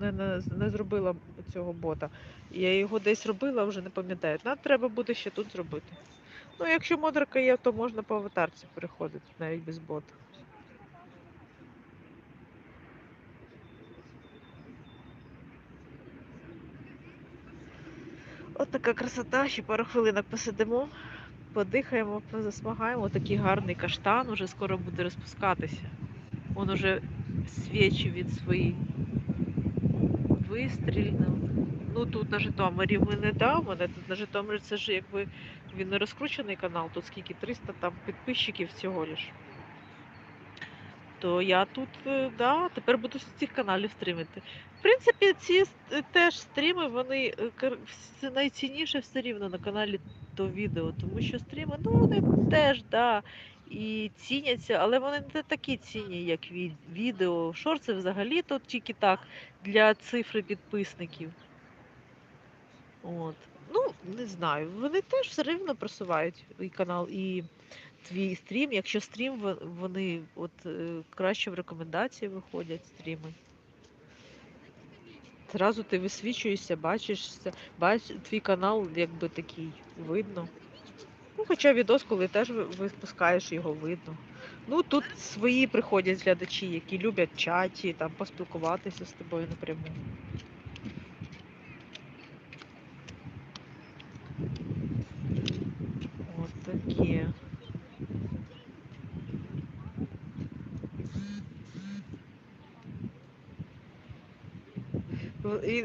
не, не, не зробила цього бота. Я його десь робила, вже не пам'ятаю. Нам треба буде ще тут зробити. Ну, якщо модерка є, то можна по аватарці переходити навіть без бота. От така красота, ще пару хвилинок посидимо, подихаємо, позасмагаємо. Такий гарний каштан уже скоро буде розпускатися. Он уже свічі від своїх вистрільнув. Ну тут на Житомирі ми не дав. Мене тут на Житомирі це ж якби він не розкручений канал, тут скільки 300 там підписчиків всього лиш. То я тут, е, да, тепер буду з цих каналів стрімити. В принципі, ці е, теж стріми, вони е, найцінніше все рівно на каналі то відео, тому що стріми, ну вони теж, да, і ціняться, але вони не такі цінні, як ві- відео. Шорти взагалі то тільки так для цифри підписників. От. Ну, не знаю. Вони теж все рівно просувають і канал, і твій стрім. Якщо стрім, вони от е, краще в рекомендації виходять стріми. Зразу ти висвічуєшся, бачишся, бач, твій канал якби такий видно. Ну, хоча відос, коли теж випускаєш, його видно. Ну, тут свої приходять глядачі, які люблять чаті, там поспілкуватися з тобою напряму. От таке. В- і-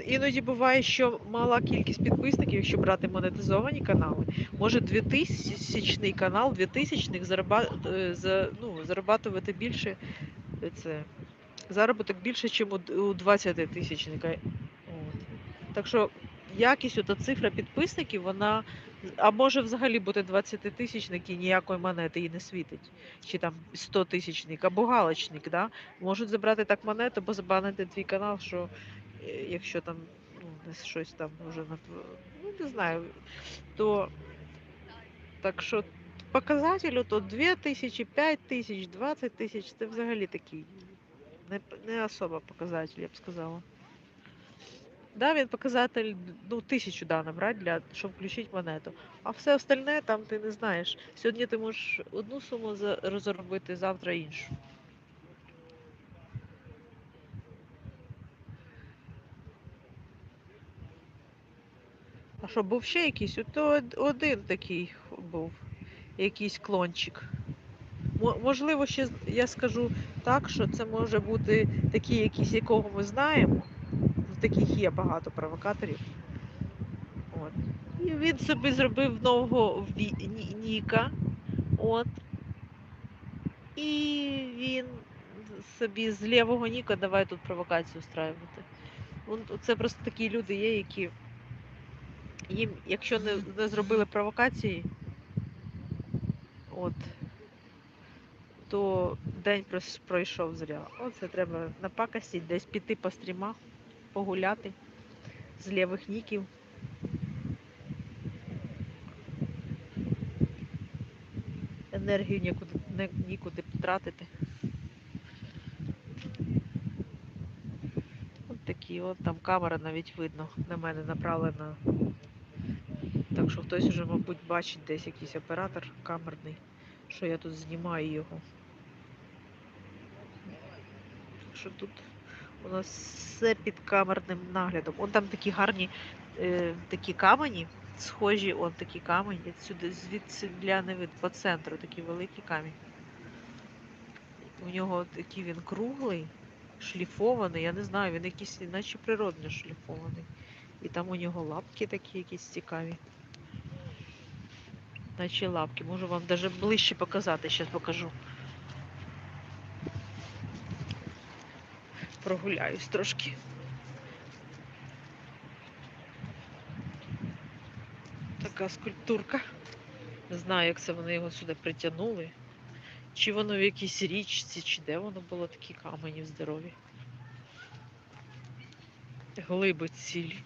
Іноді буває, що мала кількість підписників, якщо брати монетизовані канали, може 2000 канал, 2000 зараба, е, ну, зарабатувати більше е, це, заробіток більше, ніж у, д- 20 тисячника. Так що якість, ота цифра підписників, вона а може взагалі бути 20 тисячник і ніякої монети їй не світить. Чи там 100 тисячник, або галочник, да? можуть забрати так монету, або забанити твій канал, що якщо там ну, щось там вже ну не знаю, то так що показателю то 2 тисячі, 5 тисяч, 20 тисяч це взагалі такий не, не особа показатель, я б сказала. Да, він показатель, ну, тисячу да, набрати, для, щоб включити монету. А все остальне там ти не знаєш. Сьогодні ти можеш одну суму заробити, завтра іншу. Що, був ще якийсь? Од- один такий був, якийсь клончик. Можливо, ще я скажу так, що це може бути такий якийсь, якого ми знаємо. Таких є багато провокаторів. От. І він собі зробив нового ві- ні- Ніка. От. І він собі з лівого Ніка давай тут провокацію устраювати. Це просто такі люди є, які їм, якщо не, не зробили провокації, от, то день пройшов зря. Оце треба напакастіть, десь піти по стрімах, погуляти з лівих ніків. Енергію нікуди, нікуди тратити. От такі, от там камера навіть видно на мене направлена. Хтось вже, мабуть, бачить десь якийсь оператор камерний, що я тут знімаю його. Так що тут у нас все під камерним наглядом. Он там такі гарні е, такі камені, схожі, он такі камені. Сюди звідси не вид по центру такий великий камінь. У нього такий він круглий, шліфований, я не знаю, він якийсь наче природно шліфований. І там у нього лапки такі якісь цікаві. Наче лапки. Можу вам даже ближче показати, зараз покажу. Прогуляюсь трошки. Така скульптурка. Не знаю, як це вони його сюди притягнули. Чи воно в якійсь річці, чи де воно було такі камені здорові. Глиби цілі.